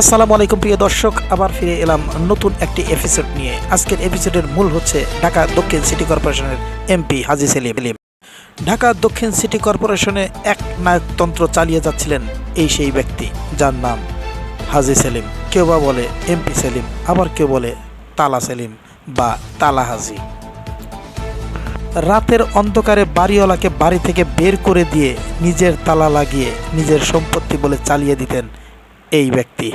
আসসালামু আলাইকুম প্রিয় দর্শক, আবার ফিরে এলাম নতুন একটি এপিসোড নিয়ে। আজকের এপিসোডের মূল হচ্ছে ঢাকা দক্ষিণ সিটি কর্পোরেশনের এমপি হাজি সেলিম। ঢাকা দক্ষিণ সিটি কর্পোরেশনে এক নায়কতন্ত্র চালিয়ে যাচ্ছিলেন এই সেই ব্যক্তি, যার নাম হাজি সেলিম। কেউ বা বলে এমপি সেলিম, আবার কেউ বলে তালা সেলিম বা তালা হাজি। রাতের অন্ধকারে বাড়িওয়ালাকে বাড়ি থেকে বের করে দিয়ে নিজের তালা লাগিয়ে নিজের সম্পত্তি বলে চালিয়ে দিতেন এই ব্যক্তি।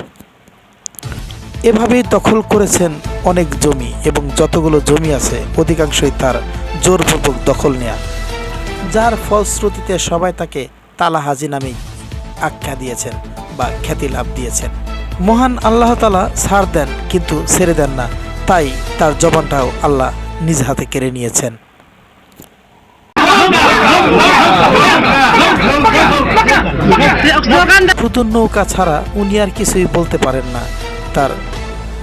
এভাবেই দখল করেছেন অনেক জমি এবং যতগুলো জমি আছে, অধিকাংশই তার জোরপূর্বক দখল নেয়া। যার ফলশ্রুতিতে সবাই তাকে তালা হাজি নামেই আখ্যা দিয়েছেন বা খ্যাতি লাভ দিয়েছেন। মহান আল্লাহ তালা ছাড় দেন কিন্তু ছেড়ে দেন না, তাই তার জবানটাও আল্লাহ নিজ হাতে কেড়ে নিয়েছেন। শুধু নৌকা ছাড়া উনি আর কিছুই বলতে পারেন না। তার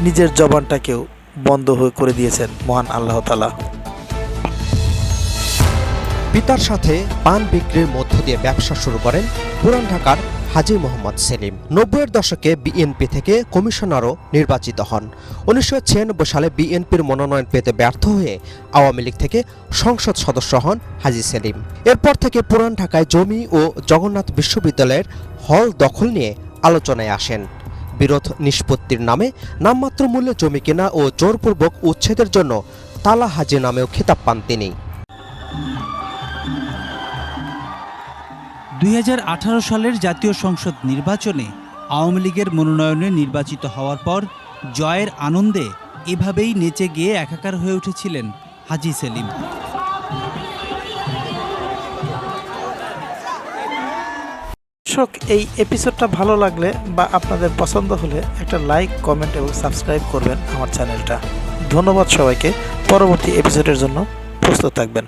নিজের জবানটাকেও বন্ধ হয়ে করে দিয়েছেন মহান আল্লাহ তালা পিতার সাথে পান বিক্রির মধ্য দিয়ে ব্যবসা শুরু করেন পুরান ঢাকার হাজি মোহাম্মদ সেলিম। নব্বইয়ের দশকে বিএনপি থেকে কমিশনারও নির্বাচিত হন। উনিশশো ছিয়ানব্বই সালে বিএনপির মনোনয়ন পেতে ব্যর্থ হয়ে আওয়ামী লীগ থেকে সংসদ সদস্য হন হাজি সেলিম। এরপর থেকে পুরান ঢাকায় জমি ও জগন্নাথ বিশ্ববিদ্যালয়ের হল দখল নিয়ে আলোচনায় আসেন। বিরোধ নিষ্পত্তির নামে নামমাত্র মূল্যে জমি কেনা ও জোরপূর্বক উচ্ছেদের জন্য তালা হাজি নামেও খেতাব পান তিনি। দুই হাজার আঠারো সালের জাতীয় সংসদ নির্বাচনে আওয়ামী লীগের মনোনয়নে নির্বাচিত হওয়ার পর জয়ের আনন্দে এভাবেই নেচে গিয়ে একাকার হয়ে উঠেছিলেন হাজি সেলিম। দর্শক, এই এপিসোডটা ভালো লাগলে বা আপনাদের পছন্দ হলে একটা লাইক কমেন্ট এবং সাবস্ক্রাইব করবেন আমার চ্যানেলটা ধন্যবাদ সবাইকে। পরবর্তী এপিসোডের জন্য প্রস্তুত থাকবেন।